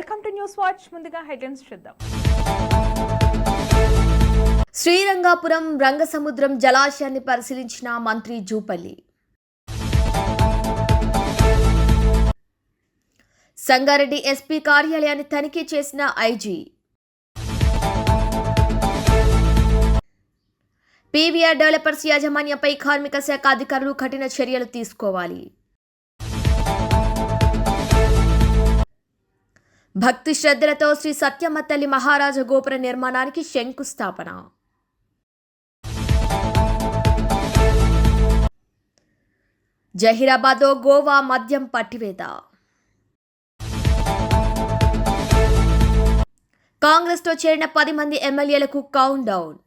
Welcome to news watch. ముందుగా headlines చూద్దాం. శ్రీరంగాపురం రంగసముద్రం జలాశయాన్ని పరిశీలించిన మంత్రి జూపల్లి. సంగారెడ్డి ఎస్పీ కార్యాలయాన్ని తనిఖీ చేసిన ఐజీ. పీవీఆర్ డెవలపర్స్ యాజమాన్యంపై కార్మిక శాఖ అధికారులు కఠిన చర్యలు తీసుకోవాలి. భక్తి శ్రద్ధలతో శ్రీ సత్యమ్మ తల్లి మహారాజ గోపుర నిర్మాణానికి శంకుస్థాపన. జహీరాబాదో గోవా మద్యం పట్టివేత. కాంగ్రెస్తో చేరిన పది మంది ఎమ్మెల్యేలకు కౌంట్ డౌన్.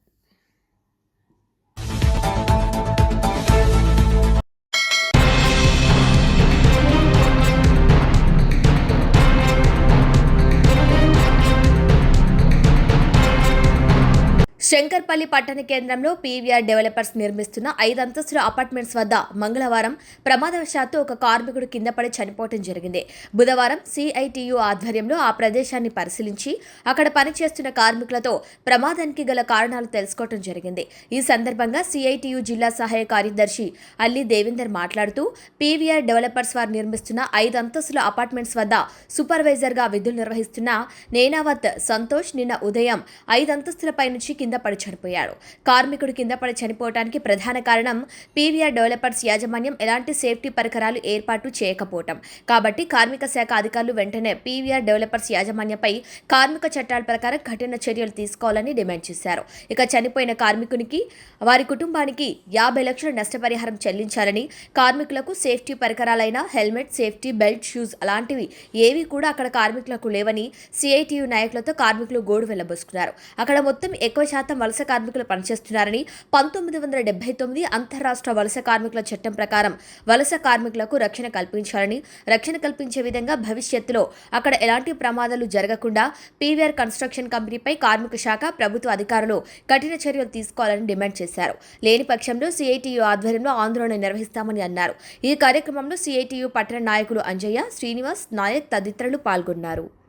శంకర్పల్లి పట్టణ కేంద్రంలో పీవీఆర్ డెవలపర్స్ నిర్మిస్తున్న ఐదు అంతస్తుల అపార్ట్మెంట్స్ వద్ద మంగళవారం ప్రమాదవశాత్తు ఒక కార్మికుడు కింద పడి చనిపోవడం జరిగింది. బుధవారం సిఐటియు ఆధ్వర్యంలో ఆ ప్రదేశాన్ని పరిశీలించి అక్కడ పనిచేస్తున్న కార్మికులతో ప్రమాదానికి గల కారణాలు తెలుసుకోవడం జరిగింది. ఈ సందర్భంగా సిఐటియు జిల్లా సహాయ కార్యదర్శి అల్లి దేవేందర్ మాట్లాడుతూ పీవీఆర్ డెవలపర్స్ వారు నిర్మిస్తున్న ఐదు అంతస్తుల అపార్ట్మెంట్స్ వద్ద సూపర్వైజర్గా విధులు నిర్వహిస్తున్న నేనావత్ సంతోష్ నిన్న ఉదయం ఐదు అంతస్తులపై నుంచి కింద పడి చనిపోయాడు కార్మికుడు కింద పడి చనిపోవడానికి ప్రధాన కారణం పీవీఆర్ డెవలపర్స్ యాజమాన్యం ఎలాంటి సేఫ్టీ పరికరాలు ఏర్పాటు చేయకపోవటం. కాబట్టి కార్మిక శాఖ అధికారులు వెంటనే పీవీఆర్ డెవలపర్స్ యాజమాన్యంపై కార్మిక చట్టాల ప్రకారం కఠిన చర్యలు తీసుకోవాలని డిమాండ్ చేశారు. ఇక చనిపోయిన కార్మికునికి వారి కుటుంబానికి యాభై లక్షల నష్టపరిహారం చెల్లించాలని కార్మికులకు సేఫ్టీ పరికరాలైన హెల్మెట్ సేఫ్టీ బెల్ట్ షూస్ అలాంటివి ఏవి కూడా అక్కడ కార్మికులకు లేవని సిఐటియు నాయకులతో కార్మికులు గోడు వెళ్ళబోసుకున్నారు. అక్కడ మొత్తం ఎక్కువ శాతం వలస కార్మికులు పనిచేస్తున్నారని పంతొమ్మిది వందల డెబ్బై తొమ్మిది అంతరాష్ట్ర వలస కార్మికుల చట్టం ప్రకారం వలస కార్మికులకు రక్షణ కల్పించాలని రక్షణ కల్పించే విధంగా భవిష్యత్తులో అక్కడ ఎలాంటి ప్రమాదాలు జరగకుండా పీవీఆర్ కన్స్ట్రక్షన్ కంపెనీపై కార్మిక శాఖ ప్రభుత్వ అధికారులు కఠిన చర్యలు తీసుకోవాలని డిమాండ్ చేశారు. లేని పక్షంలో సిఐటియు ఆధ్వర్యంలో ఆందోళన నిర్వహిస్తామని అన్నారు. ఈ కార్యక్రమంలో సిఐటియు పట్టణ నాయకులు అంజయ్య శ్రీనివాస్ నాయక్ తదితరులు పాల్గొన్నారు.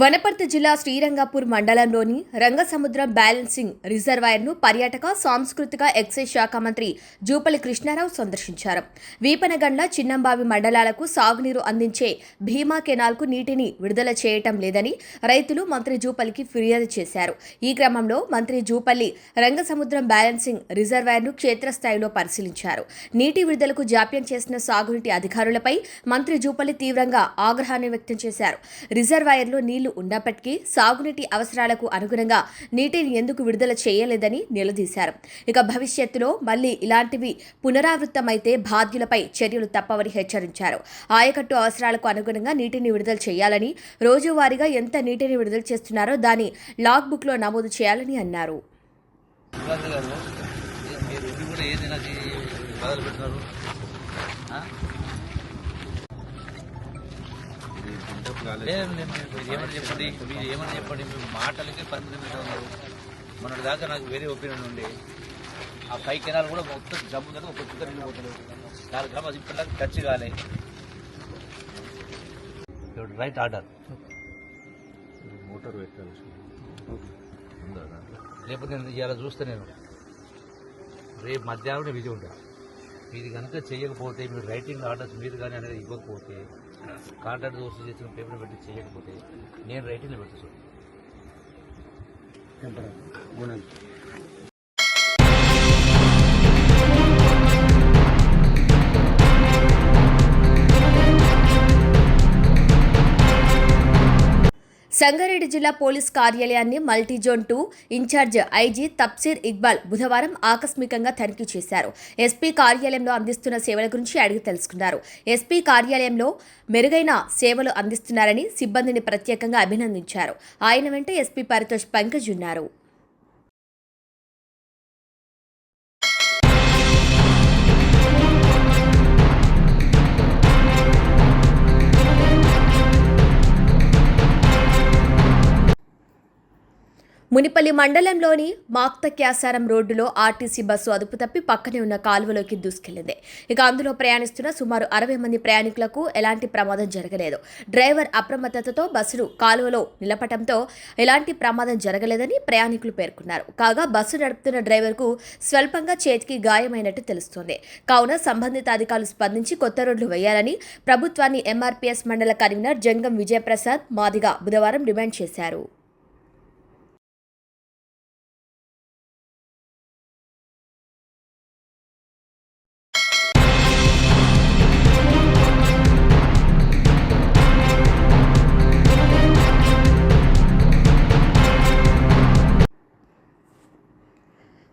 వనపర్తి జిల్లా శ్రీరంగపూర్ మండలంలోని రంగసముద్రం బ్యాలెన్సింగ్ రిజర్వాయర్ను పర్యాటక సాంస్కృతిక ఎక్సైజ్ శాఖ మంత్రి జూపల్లి కృష్ణారావు సందర్శించారు. వీపనగండ్ల చిన్నంబావి మండలాలకు సాగునీరు అందించే భీమా కెనాల్కు నీటిని విడుదల చేయటం లేదని రైతులు మంత్రి జూపల్లికి ఫిర్యాదు చేశారు. ఈ క్రమంలో మంత్రి జూపల్లి రంగసముద్రం బ్యాలెన్సింగ్ రిజర్వాయర్ను క్షేత్రస్థాయిలో పరిశీలించారు. నీటి విడుదలకు జాప్యం చేసిన సాగునీటి అధికారులపై మంత్రి జూపల్లి తీవ్రంగా ఆగ్రహాన్ని వ్యక్తం చేశారు. రిజర్వాయర్లో నీళ్ళు ఉన్నప్పటికీ సాగునీటి అవసరాలకు అనుగుణంగా నీటిని ఎందుకు విడుదల చేయలేదని నిలదీశారు. ఇక భవిష్యత్తులో మళ్ళీ ఇలాంటివి పునరావృతమైతే బాధ్యులపై చర్యలు తప్పవని హెచ్చరించారు. ఆయకట్టు అవసరాలకు అనుగుణంగా నీటిని విడుదల చేయాలని రోజువారీగా ఎంత నీటిని విడుదల చేస్తున్నారో దాని లాగ్ బుక్లో నమోదు చేయాలని అన్నారు. లేదు, లేదు, మీరు ఏమని చెప్పండి? మీరు ఏమని చెప్పండి? మీరు మాటలకే పరిమితం ఉన్నారు మొన్నటి దాకా నాకు వేరే ఒపీనియన్ ఉండే. ఆ పై కెనాల్ కూడా మొత్తం జమ్ము దగ్గర ఒక చుక్క పోతలేదు కార్యక్రమం అది ఇప్పటిదాకా టచ్ కాలే. రైట్ ఆర్డర్ మోటార్ పెట్టాల్సి లేకపోతే నేను ఇవాళ చూస్తే నేను. రేపు మధ్యాహ్నం బిజీ ఉంటాను మీరు కనుక చేయకపోతే మీరు రైటింగ్ ఆర్డర్స్ మీరు కానీ అనేది ఇవ్వకపోతే కాంట్రాక్ట్ దోస్తు చేసిన పేపర్ పెట్టి చేయకపోతే నేను రైటింగ్ పెడతాను సంగారెడ్డి జిల్లా పోలీస్ కార్యాలయాన్ని multizone two incharge IG Tafseer Iqbal బుధవారం ఆకస్మికంగా తనిఖీ చేశారు. ఎస్పీ కార్యాలయంలో అందిస్తున్న సేవల గురించి అడిగి తెలుసుకున్నారు. ఎస్పీ కార్యాలయంలో మెరుగైన సేవలు అందిస్తున్నారని సిబ్బందిని ప్రత్యేకంగా అభినందించారు. ఆయన వెంట ఎస్పీ పరితోష్ పంకజ్ ఉన్నారు. మునిపల్లి మండలంలోని మాక్తక్యాసారం రోడ్డులో ఆర్టీసీ బస్సు అదుపు తప్పి పక్కనే ఉన్న కాలువలోకి దూసుకెళ్ళింది. ఇక అందులో ప్రయాణిస్తున్న సుమారు అరవై మంది ప్రయాణికులకు ఎలాంటి ప్రమాదం జరగలేదు. డ్రైవర్ అప్రమత్తతతో బస్సును కాలువలో నిలపటంతో ఎలాంటి ప్రమాదం జరగలేదని ప్రయాణికులు పేర్కొన్నారు. కాగా బస్సు నడుపుతున్న డ్రైవర్కు స్వల్పంగా చేతికి గాయమైనట్టు తెలుస్తోంది. కావున సంబంధిత అధికారులు స్పందించి కొత్త రోడ్లు వేయాలని ప్రభుత్వాన్ని ఎంఆర్పీఎస్ మండల కన్వీనర్ జంగం విజయప్రసాద్ మాదిగా బుధవారం డిమాండ్ చేశారు.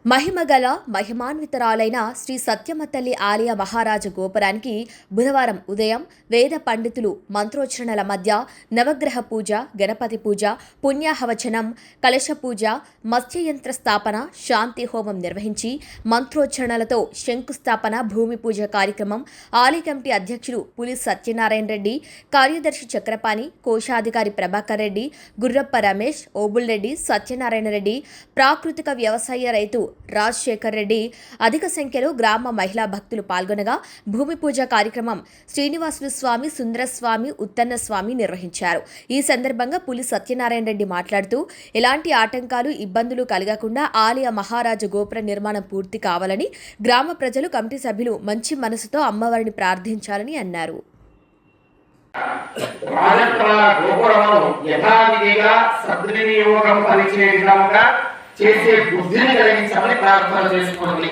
మహిమగల మహిమాన్వితరాలైన శ్రీ సత్యమతల్లి ఆలయ మహారాజ గోపురానికి బుధవారం ఉదయం వేద పండితులు మంత్రోచ్చరణల మధ్య నవగ్రహ పూజ గణపతి పూజ పుణ్యాహవచనం కలశ పూజ మత్స్యయంత్ర స్థాపన శాంతి హోమం నిర్వహించి మంత్రోచ్చరణలతో శంకుస్థాపన భూమి పూజ కార్యక్రమం ఆలయ కమిటీ అధ్యక్షులు పులి సత్యనారాయణ రెడ్డి కార్యదర్శి చక్రపాణి కోశాధికారి ప్రభాకర్ రెడ్డి గుర్రప్ప రమేష్ ఓబుల్ రెడ్డి సత్యనారాయణ రెడ్డి ప్రాకృతిక వ్యవసాయ రైతు రాజశేఖర్ రెడ్డి. అధిక సంఖ్యలో గ్రామ మహిళా భక్తులు పాల్గొనగా భూమి పూజ కార్యక్రమం శ్రీనివాసులు స్వామి సుందరస్వామి ఉత్తన్న స్వామి నిర్వహించారు. ఈ సందర్భంగా పులి సత్యనారాయణ రెడ్డి మాట్లాడుతూ ఎలాంటి ఆటంకాలు ఇబ్బందులు కలగకుండా ఆలయ మహారాజు గోపుర నిర్మాణం పూర్తి కావాలని గ్రామ ప్రజలు కమిటీ సభ్యులు మంచి మనసుతో అమ్మవారిని ప్రార్థించాలని అన్నారు. రాజకళ గోపురమును యథావిధిగా సద్వినియోగం పరిచే విధంగా చేసే బుద్ధిని కలిగించమని ప్రార్థన చేసుకోండి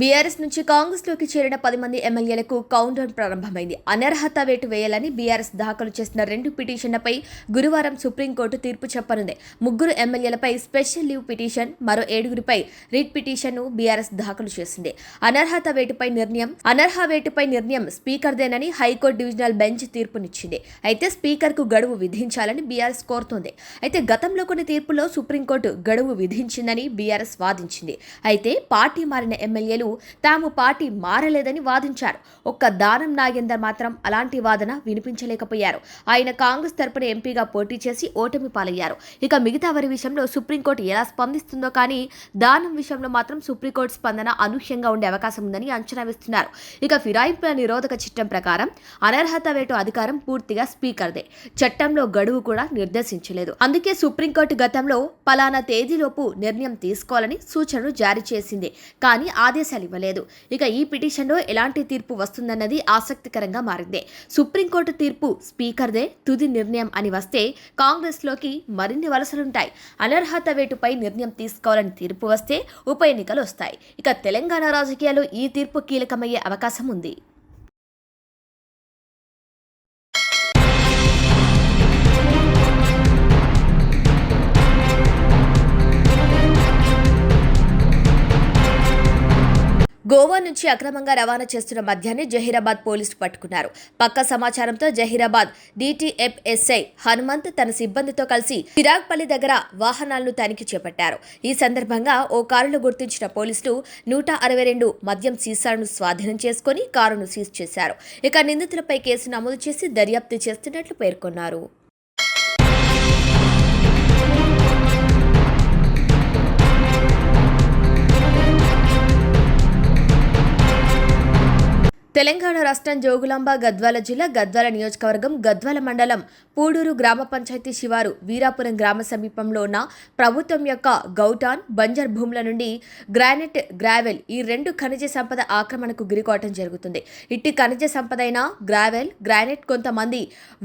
బీఆర్ఎస్ నుంచి కాంగ్రెస్లోకి చేరిన పది మంది ఎమ్మెల్యేలకు కౌంటౌన్ ప్రారంభమైంది. అనర్హత వేటు వేయాలని బీఆర్ఎస్ దాఖలు చేసిన రెండు పిటిషన్లపై గురువారం సుప్రీంకోర్టు తీర్పు చెప్పనుంది. ముగ్గురు ఎమ్మెల్యేలపై స్పెషల్ లీవ్ పిటిషన్ మరో ఏడుగురిపై రిట్ పిటిషన్ను బీఆర్ఎస్ దాఖలు చేసింది. అనర్హత వేటుపై నిర్ణయం అనర్హ వేటుపై నిర్ణయం స్పీకర్దేనని హైకోర్టు డివిజనల్ బెంచ్ తీర్పునిచ్చింది. అయితే స్పీకర్కు గడువు విధించాలని బీఆర్ఎస్ కోరుతోంది. అయితే గతంలో కొన్ని తీర్పులో సుప్రీంకోర్టు గడువు విధించిందని బీఆర్ఎస్ వాదించింది. అయితే పార్టీ మారిన ఎమ్మెల్యేలు తాము పార్టీ మారలేదని వాదించారు. ఒక్క దానం నాగేందర్ మాత్రం అలాంటి వాదన వినిపించలేకపోయారు. ఆయన కాంగ్రెస్ తరపున ఎంపీగా పోటీ చేసి ఓటమి పాలయ్యారు. ఇక మిగతా వారి విషయంలో సుప్రీంకోర్టు ఎలా స్పందిస్తుందో కానీ దానం విషయంలో మాత్రం సుప్రీంకోర్టు స్పందన అనూహ్యంగా ఉండే అవకాశం ఉందని అంచనా వేస్తున్నారు. ఇక ఫిరాయింపుల నిరోధక చట్టం ప్రకారం అనర్హత వేటు అధికారం పూర్తిగా స్పీకర్దే. చట్టంలో గడువు కూడా నిర్దేశించలేదు. అందుకే సుప్రీంకోర్టు గతంలో పలానా తేదీలోపు నిర్ణయం తీసుకోవాలని సూచనలు జారీ చేసింది. కానీ ఆదేశాలు ఇవ్వలేదు ఇక ఈ పిటిషన్లో ఎలాంటి తీర్పు వస్తుందన్నది ఆసక్తికరంగా మారింది. సుప్రీంకోర్టు తీర్పు స్పీకర్దే తుది నిర్ణయం అని వస్తే కాంగ్రెస్లోకి మరిన్ని వలసలుంటాయి. అనర్హత వేటుపై నిర్ణయం తీసుకోవాలని తీర్పు వస్తే ఉప ఎన్నికలు వస్తాయి ఇక తెలంగాణ రాజకీయాలు ఈ తీర్పు కీలకమయ్యే అవకాశం ఉంది గోవా నుంచి అక్రమంగా రవాణా చేస్తున్న మద్యాన్ని జహీరాబాద్ పోలీసులు పట్టుకున్నారు. పక్క సమాచారంతో జహీరాబాద్ డిటిఎఫ్ఎస్ఐ హనుమంత్ తన సిబ్బందితో కలిసి చిరాగ్పల్లి దగ్గర వాహనాలను తనిఖీ చేపట్టారు. ఈ సందర్భంగా ఓ కారును గుర్తించిన పోలీసులు నూట అరవై రెండు మద్యం సీసాలను స్వాధీనం చేసుకుని కారును సీజ్ చేశారు. ఇక నిందితులపై కేసు నమోదు చేసి దర్యాప్తు చేస్తున్నట్లు పేర్కొన్నారు. తెలంగాణ రాష్ట్రం జోగులాంబ గద్వాల జిల్లా గద్వాల నియోజకవర్గం గద్వాల మండలం పూడూరు గ్రామ పంచాయతీ శివారు వీరాపురం గ్రామ సమీపంలో ఉన్న ప్రభుత్వం యొక్క గౌటాన్ బంజర్ భూముల నుండి గ్రానైట్ గ్రావెల్ ఈ రెండు ఖనిజ సంపద ఆక్రమణకు గురికోవటం జరుగుతుంది. ఇట్టి ఖనిజ సంపద అయిన గ్రావెల్ గ్రానైట్ కొంతమంది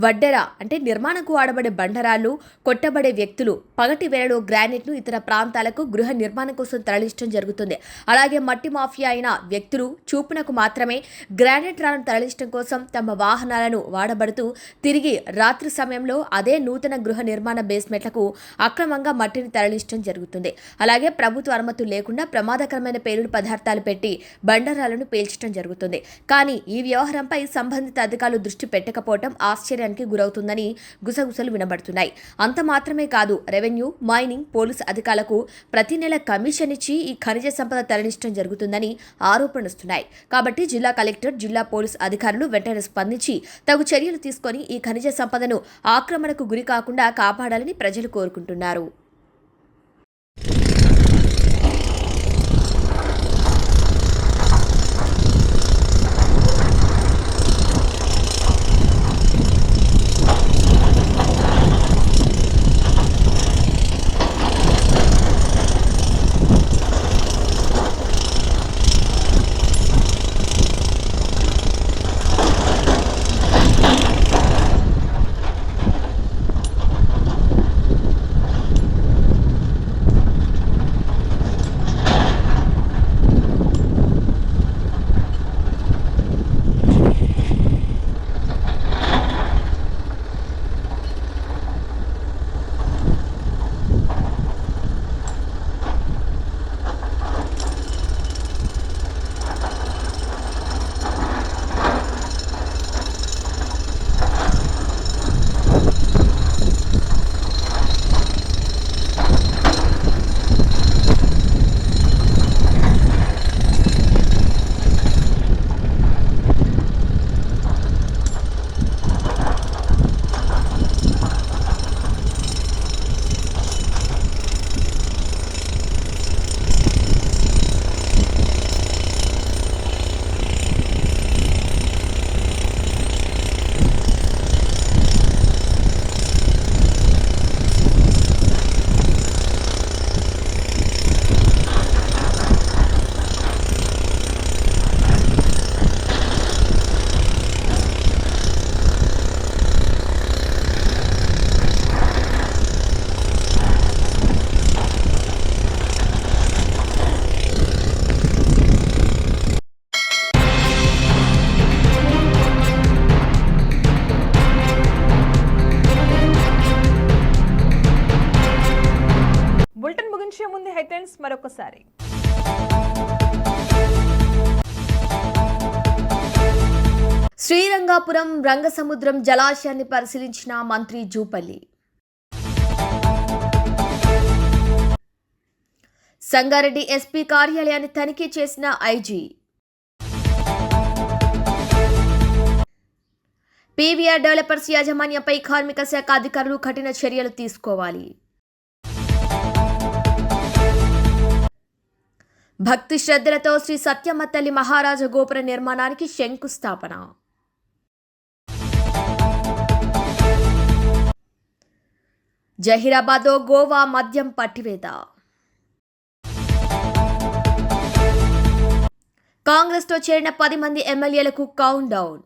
వడ్డెర అంటే నిర్మాణకు వాడబడే బండరాళ్ళు కొట్టబడే వ్యక్తులు పగటి వేళలో గ్రానైట్ను ఇతర ప్రాంతాలకు గృహ నిర్మాణం కోసం తరలించడం జరుగుతుంది. అలాగే మట్టి మాఫియా అయిన వ్యక్తులు చూపునకు మాత్రమే గ్రానైట్ రాళ్ళను తరలించడం కోసం తమ వాహనాలను వాడబడుతూ తిరిగి రాత్రి సమయంలో అదే నూతన గృహ నిర్మాణ బేస్మెంట్లకు అక్రమంగా మట్టిని తరలించడం జరుగుతుంది. అలాగే ప్రభుత్వ అనుమతులు లేకుండా ప్రమాదకరమైన పేలుడు పదార్థాలు పెట్టి బండరాలను పేల్చడం జరుగుతుంది. కానీ ఈ వ్యవహారంపై సంబంధిత అధికారులు దృష్టి పెట్టకపోవడం ఆశ్చర్యానికి గురవుతుందని గుసగుసలు వినబడుతున్నాయి. అంత మాత్రమే కాదు రెవెన్యూ మైనింగ్ పోలీసు అధికారులకు ప్రతి నెల కమిషన్ ఇచ్చి ఈ ఖనిజ సంపద తరలించడం జరుగుతుందని ఆరోపణలుస్తున్నాయి కాబట్టి జిల్లా కలెక్టర్ జిల్లా పోలీసు అధికారులు వెంటనే స్పందించి తగు చర్యలు తీసుకొని ఈ ఖనిజ సంపదను ఆక్రమణకు గురి కాకుండా కాపాడాలని ప్రజలు కోరుకుంటున్నారు. మరొకసారి. శ్రీరంగాపురం రంగసముద్రం జలాశయాన్ని పరిశీలించిన మంత్రి జూపల్లి. సంగారెడ్డి ఎస్పీ కార్యాలయాన్ని తనిఖీ చేసిన ఐజీ. పీవీఆర్ డెవలపర్స్ యాజమాన్యంపై కార్మిక శాఖ అధికారులు కఠిన చర్యలు తీసుకోవాలి. భక్తి శ్రద్ధలతో శ్రీ సత్యమ్మ తల్లి మహారాజ గోపుర నిర్మాణానికి శంకుస్థాపన. జహీరాబాదో గోవా మద్యం పట్టివేత. కాంగ్రెస్తో చేరిన పది మంది ఎమ్మెల్యేలకు కౌంట్ డౌన్.